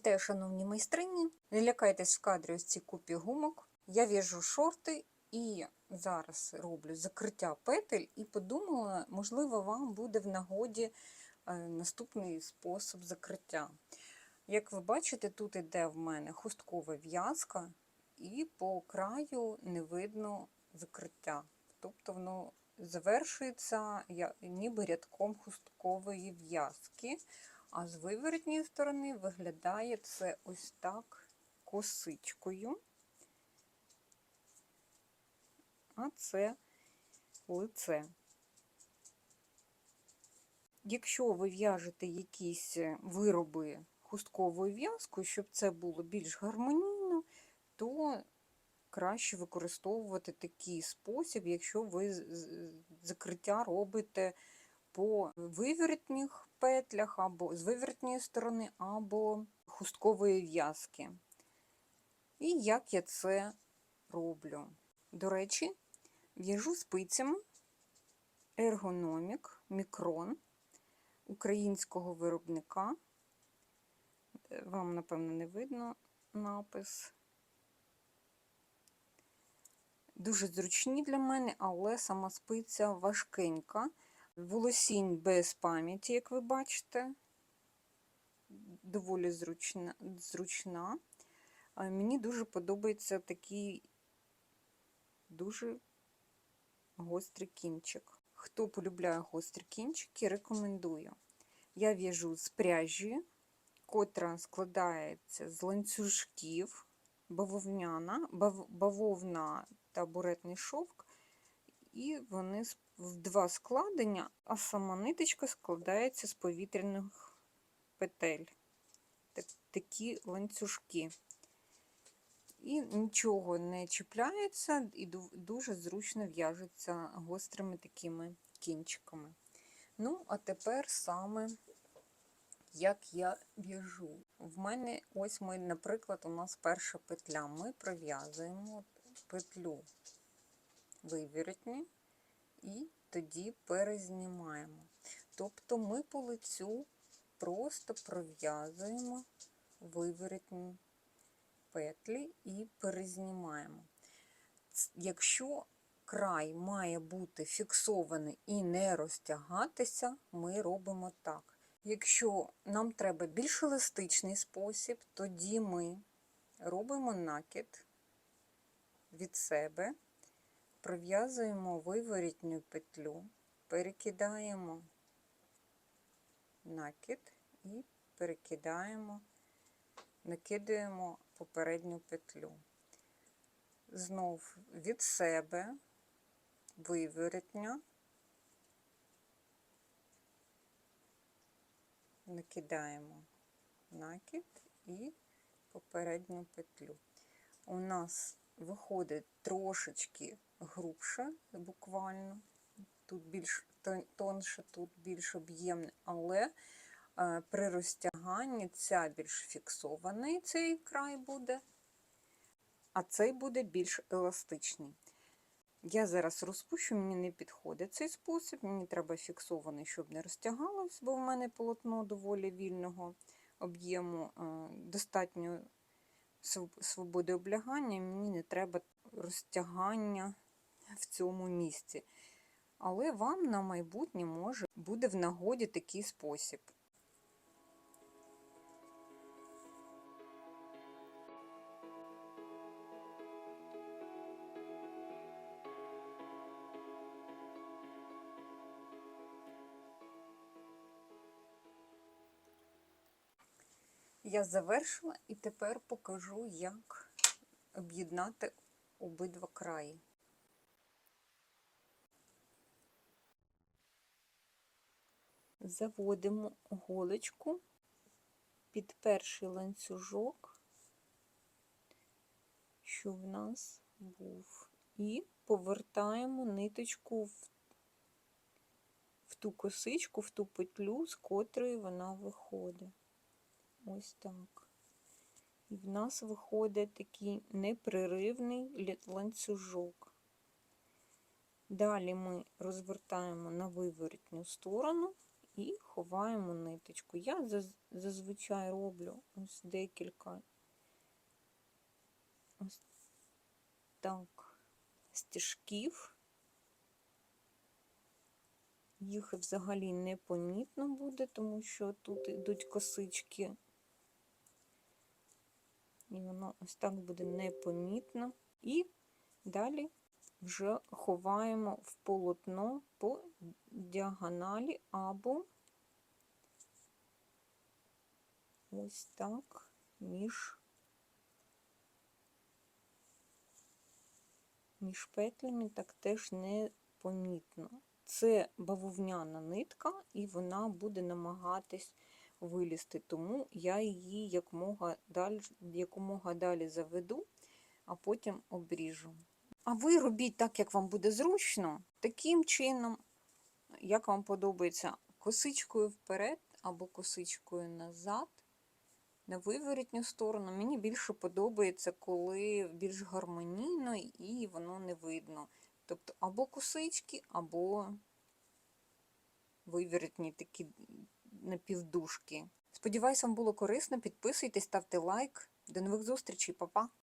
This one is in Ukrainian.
Вітаю, шановні майстрині. Не лякайтесь в кадрі ось ці купі гумок. Я в'яжу шорти і зараз роблю закриття петель і подумала, можливо, вам буде в нагоді е, наступний спосіб закриття. Як ви бачите, тут іде в мене хусткова в'язка, і по краю не видно закриття. Тобто воно завершується ніби рядком хусткової в'язки. А з виворотньої сторони виглядає це ось так косичкою. А це лице. Якщо ви в'яжете якісь е, вироби хустковою в'язкою, щоб це було більш гармонійно, то краще використовувати такий спосіб, якщо ви закриття робите по виворотніх петлях, або з виворотньої сторони, або хусткової в'язки. І як я це роблю? До речі, в'яжу спицями ергономік мікрон українського виробника. Вам, напевно, не видно напис. Дуже зручні для мене, але сама спиця важкенька. Волосінь без пам'яті, як ви бачите, доволі зручна. зручна. Мені дуже подобається такий дуже гострий кінчик. Хто полюбляє гострі кінчики, рекомендую. Я в'яжу з пряжі, котра складається з ланцюжків, бавовняна, бав- бавовна та буретний шовк, і вони в два складення, а сама ниточка складається з повітряних петель. Так- Такі ланцюжки. І нічого не чіпляється, і дуже зручно в'яжеться гострими такими кінчиками. Ну, а тепер саме як я в'яжу. В мене ось ми, наприклад, у нас перша петля. Ми пров'язуємо петлю вивіротні і тоді перезнімаємо. Тобто ми по лицю просто пров'язуємо виворотні петлі і перезнімаємо. Якщо край має бути фіксований і не розтягатися, ми робимо так. Якщо нам треба більш еластичний спосіб, тоді ми робимо накид від себе, пров'язуємо виворітню петлю, перекидаємо накид і перекидаємо, накидуємо попередню петлю. Знов від себе виворітня, накидаємо накид і попередню петлю. У нас виходить трошечки грубше, буквально. Тут більш тонше, тут більш об'ємне, але е, при розтяганні ця більш фіксований цей край буде, а цей буде більш еластичний. Я зараз розпущу, мені не підходить цей спосіб, мені треба фіксований, щоб не розтягалось, бо в мене полотно доволі вільного об'єму, е, достатньо св- свободи облягання, мені не треба розтягання в цьому місці. Але вам на майбутнє може буде в нагоді такий спосіб. Я завершила і тепер покажу, як об'єднати обидва краї. Заводимо голочку під перший ланцюжок, що в нас був, і повертаємо ниточку в, в ту косичку, в ту петлю, з котрої вона виходить. Ось так. І в нас виходить такий непреривний ланцюжок. Далі ми розвертаємо на виворотню сторону і ховаємо ниточку. Я зазвичай роблю ось декілька ось так стежків. Їх взагалі не помітно буде, тому що тут йдуть косички. І воно ось так буде непомітно. І далі вже ховаємо в полотно по діагоналі або ось так між, між петлями, так теж непомітно. Це бавовняна нитка, і вона буде намагатись вилізти, тому я її якомога далі, якомога далі заведу, а потім обріжу. А ви робіть так, як вам буде зручно, таким чином, як вам подобається, косичкою вперед або косичкою назад, на виворітню сторону. Мені більше подобається, коли більш гармонійно і воно не видно. Тобто або косички, або виворітні такі напівдушки. Сподіваюсь, вам було корисно. Підписуйтесь, ставте лайк. До нових зустрічей, па-па!